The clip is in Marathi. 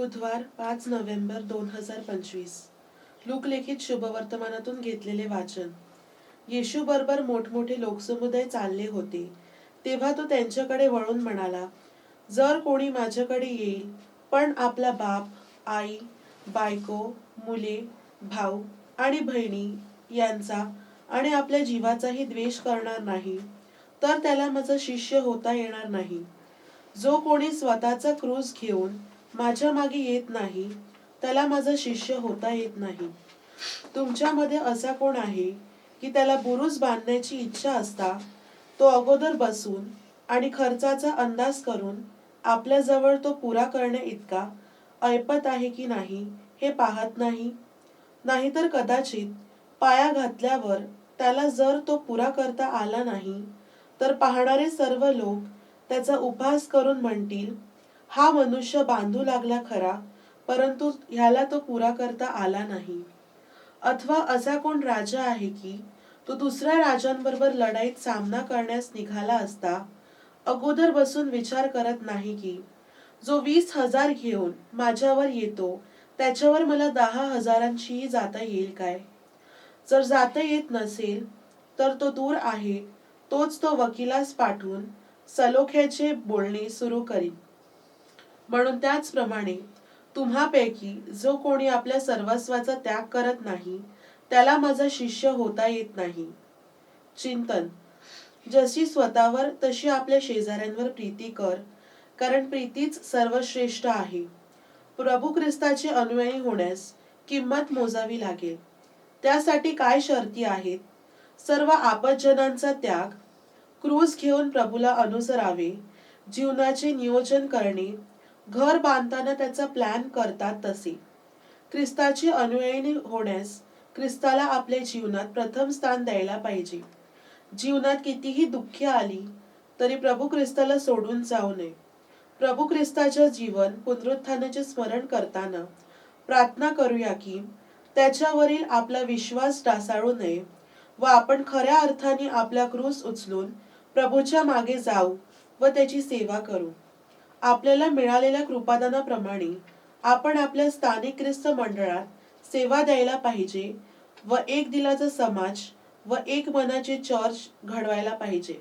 बुधवार पाच नोव्हेंबर दोन हजार पंचवीस. लोकलेखित शुभवर्तमानातून घेतलेले वाचन. येशू बरोबर मोठमोठे लोकसमुदाय चालले होते. तेव्हा तो त्यांच्याकडे वळून म्हणाला जर कोणी माझ्याकडे येईल पण आपला बाप आई बायको मुले भाऊ आणि बहिणी यांचा आणि आपल्या जीवाचाही द्वेष करणार नाही तर त्याला माझा शिष्य होता येणार नाही. जो कोणी स्वतःचा क्रूज घेऊन माझ्या मागे येत नाही त्याला माझा शिष्य होता येत नाही. तुमच्यामध्ये असा कोण आहे की त्याला बुरुज बांधण्याची इच्छा असता तो अगोदर बसून आणि खर्चाचा अंदाज करून आपल्याजवळ तो पुरा करण्या इतका ऐपत आहे की नाही हे पाहत नाही. नाहीतर कदाचित पाया घातल्यावर त्याला जर तो पुरा करता आला नाही तर पाहणारे सर्व लोक त्याचा उपहास करून म्हणतील हा मनुष्य बांधू लागला खरा परंतु ह्याला तो पुरा करता आला नाही. अथवा असा कोण राजा आहे की तो दुसऱ्या राजांबरोबर लढाईत सामना करण्यास निघाला असता अगोदर बसून विचार करत नाही की जो वीस हजार घेऊन माझ्यावर येतो त्याच्यावर मला दहा हजारांशीही जाता येईल काय? जर जाता येत नसेल तर तो दूर आहे तोच तो वकिलास पाठवून सलोख्याचे बोलणे सुरू करीन. म्हणून त्याचप्रमाणे तुम्हापैकी जो कोणी आपल्या सर्वस्वाचा त्याग करत नाही त्याला माझा शिष्य होता येत नाही. चिंतन. जशी स्वतःवर तशी आपल्या शेजाऱ्यांवर प्रीती कर कारण प्रीतीच सर्वश्रेष्ठ आहे. प्रभू ख्रिस्ताचे अनुयायी होण्यास किंमत मोजावी लागेल. त्यासाठी काय शर्ती आहेत? सर्व आपतजनांचा त्याग क्रूज घेऊन प्रभूला अनुसरावे जीवनाचे नियोजन करणे घर बांधताना त्याचा प्लॅन करतात तसे. ख्रिस्ताची अनुयायी होण्यास ख्रिस्ताला आपल्या जीवनात प्रथम स्थान द्यायला पाहिजे. जीवनात कितीही दुःख आली तरी प्रभू ख्रिस्ताला सोडून जाऊ नये. प्रभू ख्रिस्ताच्या जीवन पुनरुत्थानाचे स्मरण करताना प्रार्थना करूया की त्याच्यावरील आपला विश्वास डासाळू नये व आपण खऱ्या अर्थाने आपला क्रूस उचलून प्रभूच्या मागे जाऊ व त्याची सेवा करू. आपल्याला मिळालेल्या कृपादानाप्रमाणे आपण आपल्या स्थानिक ख्रिस्त मंडळात सेवा द्यायला पाहिजे व एक दिलाचा समाज व एक मनाचे चर्च घडवायला पाहिजे.